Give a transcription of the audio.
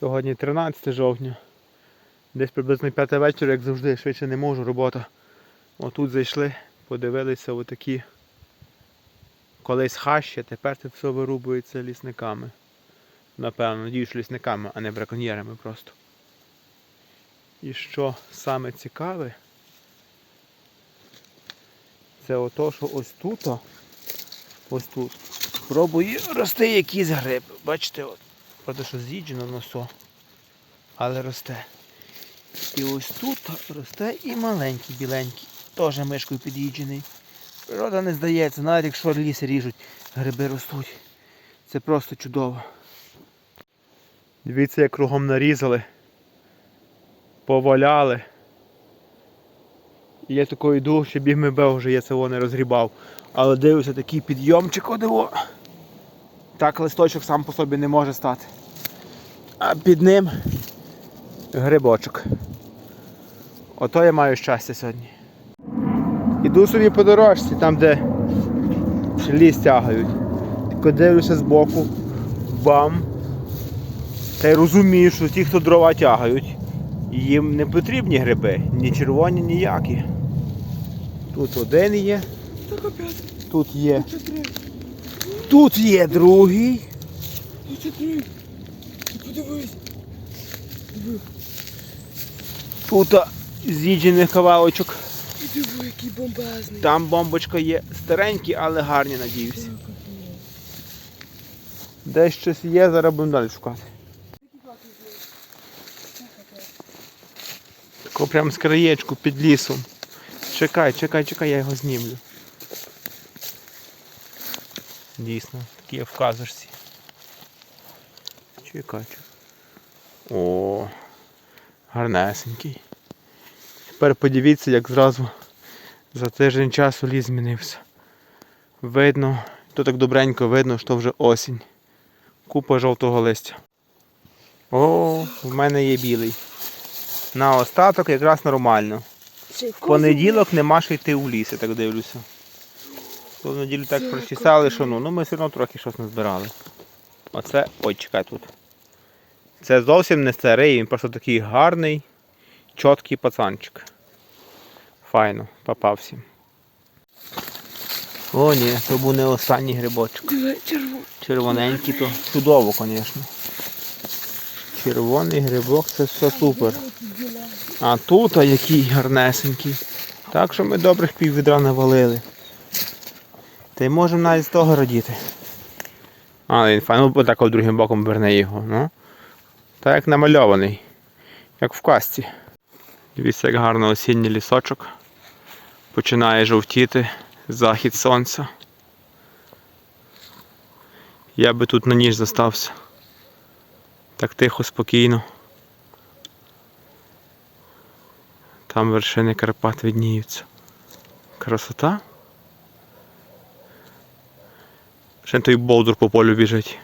Сьогодні 13 жовтня. Десь приблизно 5 вечора, як завжди, швидше не можу, робота. Отут зайшли, подивилися отакі колись хащі, тепер це все вирубується лісниками. Напевно, надіюсь, лісниками, а не браконьєрами просто. І що саме цікаве, це ото, що ось тут, ось тут, пробує рости якийсь гриб. Бачите, от. Правда, що з'їджено носо, але росте. І ось тут росте і маленький біленький, теж мишкою під'їджений. Природа не здається, навіть якщо ліс ріжуть, гриби ростуть. Це просто чудово. Дивіться, як кругом нарізали, поваляли. І я тако йду, ще біг мебе вже я цього не розгрібав. Але дивлюся, такий підйомчик одиво. Так листочок сам по собі не може стати. А під ним грибочок. Ото я маю щастя сьогодні. Іду собі по дорожці, там де ліс тягають. Тільки дивлюся збоку, бам. Та й розумію, що ті, хто дрова тягають, їм не потрібні гриби, ні червоні, ніякі. Тут один є, тут є. Тут є другий. Тут з'їджених кавалочок. Там бомбочка є старенькі, але гарні, надіюсь. Десь щось є, зараз будемо далі шукати. Тако прям з краєчку під лісом. Чекай, чекай, чекай, я його знімлю. Дійсно, такі є в казочці. Чекай. О, гарнесенький. Тепер подивіться, як зразу за тиждень часу ліс змінився. Видно, то так добренько видно, що вже осінь. Купа жовтого листя. О, в мене є білий. На остаток якраз нормально. В понеділок нема що йти у ліс, я так дивлюся. То в неділю так прочесали, що ну, ну ми все одно трохи щось назбирали. Оце, ой, чекай тут. Це зовсім не старий, він просто такий гарний, чіткий пацанчик. Файно, попався. О, ні, то був не останній грибочок. Червоненький то чудово, звісно. Червоний грибок це все супер. А тут а який гарнесенький. Так що ми добрих пів відра навалили. Та й можемо навіть з того радіти. А, він файно ну, так другим боком верне його. Ну. Так як намальований. Як в касті. Дивіться, як гарно осінній лісочок. Починає жовтіти захід сонця. Я би тут на ніж застався. Так тихо, спокійно. Там вершини Карпат відніються. Красота. Ще той болдур по полю біжить.